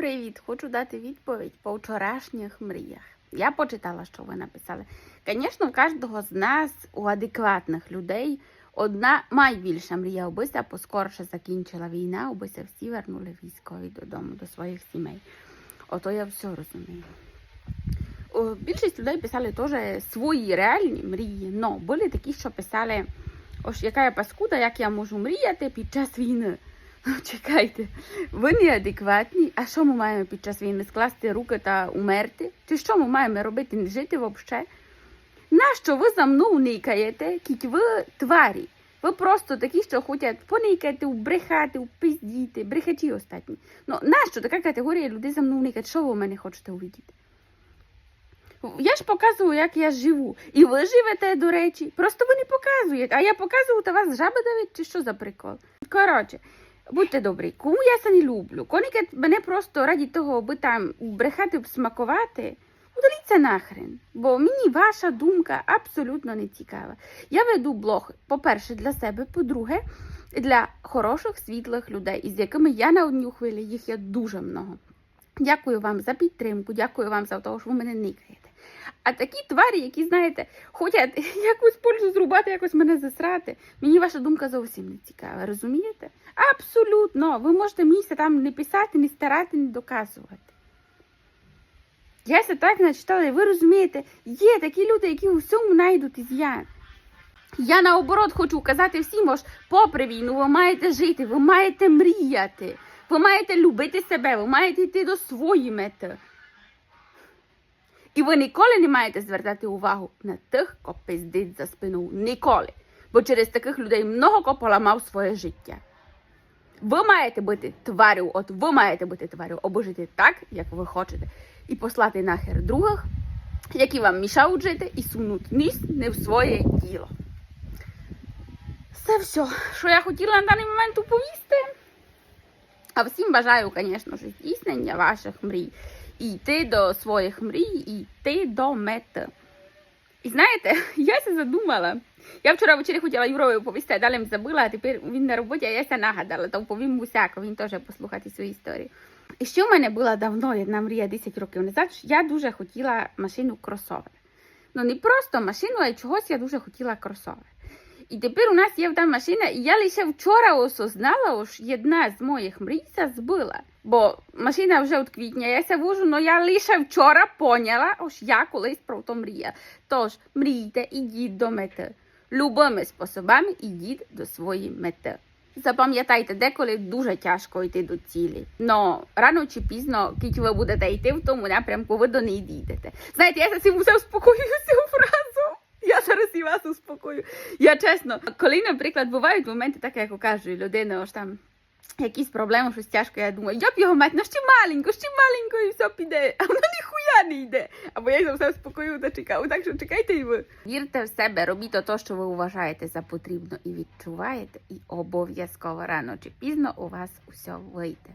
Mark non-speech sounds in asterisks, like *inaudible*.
Привіт! Хочу дати відповідь по вчорашніх мріях. Я почитала, що ви написали. Звісно, у кожного з нас, у адекватних людей, одна найбільша мрія, обися поскорше закінчила війна, обися всі вернули військові додому, до своїх сімей. Ото я все розумію. Більшість людей писали теж свої реальні мрії, но були такі, що писали, ось яка я паскуда, як я можу мріяти під час війни. Ну, *laughs* чекайте, ви неадекватні. А що ми маємо під час війни? Скласти руки та умерти? Чи що ми маємо робити? Не жити взагалі? Нащо ви за мною никаєте, кіть ви тварі? Ви просто такі, що хочуть поникати, брехати, упиздіти, брехачі остатні. Ну, нащо така категорія людей за мною никать? Що ви у мене хочете увидіти? Я ж показую, як я живу. І ви живете, до речі. Просто ви не показуєте. А я показую, та вас жаби давить, чи що за прикол? Коротше, будьте добрі, кому я це не люблю. Коніки мене просто раді того, аби там брехати, смакувати, удаліться нахрен. Бо мені ваша думка абсолютно не цікава. Я веду блог, по-перше, для себе, по-друге, для хороших, світлих людей, із якими я на одній хвилі, їх є дуже много. Дякую вам за підтримку, дякую вам за те, що ви мене никаєте. А такі тварі, які, знаєте, хочуть якусь пользу зрубати, якось мене засрати, мені ваша думка зовсім не цікава, розумієте? Абсолютно. Ви можете мені там не писати, не старати, не доказувати. Я це так начитала, і ви розумієте, є такі люди, які у всьому знайдуть із'ян. Я наоборот хочу казати всім, ось, попри війну, ви маєте жити, ви маєте мріяти, ви маєте любити себе, ви маєте йти до своєї мети. І ви ніколи не маєте звертати увагу на тих, хто пиздить за спиною. Ніколи. Бо через таких людей много хто поламав своє життя. Ви маєте бути тварю, от ви маєте бути тварю, або жити так, як ви хочете, і послати нахер других, які вам мішають жити, і сунуть ніс не в своє діло. Це все, що я хотіла на даний момент уповісти. А всім бажаю, звісно здійснення ваших мрій. І йти до своїх мрій, і йти до мети. І знаєте, *laughs* я задумала. Я вчора ввечері хотіла Юрові оповісти, а далі забула, а тепер він на роботі, а я ся нагадала, то повім усяко, він теж послухати свою історію. І що в мене була давно, одна мрія 10 років назад, я дуже хотіла машину кросовер. Ну не просто машину, а й чогось я дуже хотіла кросовер. І тепер у нас є там машина, і я лише вчора осознала, що одна з моїх мрій збила. Бо машина вже від квітня, я ся вожу, але я лише вчора поняла, ось я колись про то мрія. Тож, мрійте, ідіть до мети. Любими способами ідіть до своєї мети. Запам'ятайте, деколи дуже тяжко йти до цілі. Но рано чи пізно, коли ви будете йти в тому напрямку, ви до неї дійдете. Знаєте, я цим усе успокоюю цю фразу. Я зараз і вас успокою. Я чесно, коли, наприклад, бувають моменти, так як кажу, людина ось там якісь проблеми, щось тяжко, я думаю, я б його мать, ну ще маленько, ще маленько, і все піде, а воно ніхуя не йде. Або я за все спокою, зачекав. Так що чекайте і ви. Вірте в себе, робіть то, що ви вважаєте за потрібно і відчуваєте, і обов'язково рано чи пізно у вас усе вийде.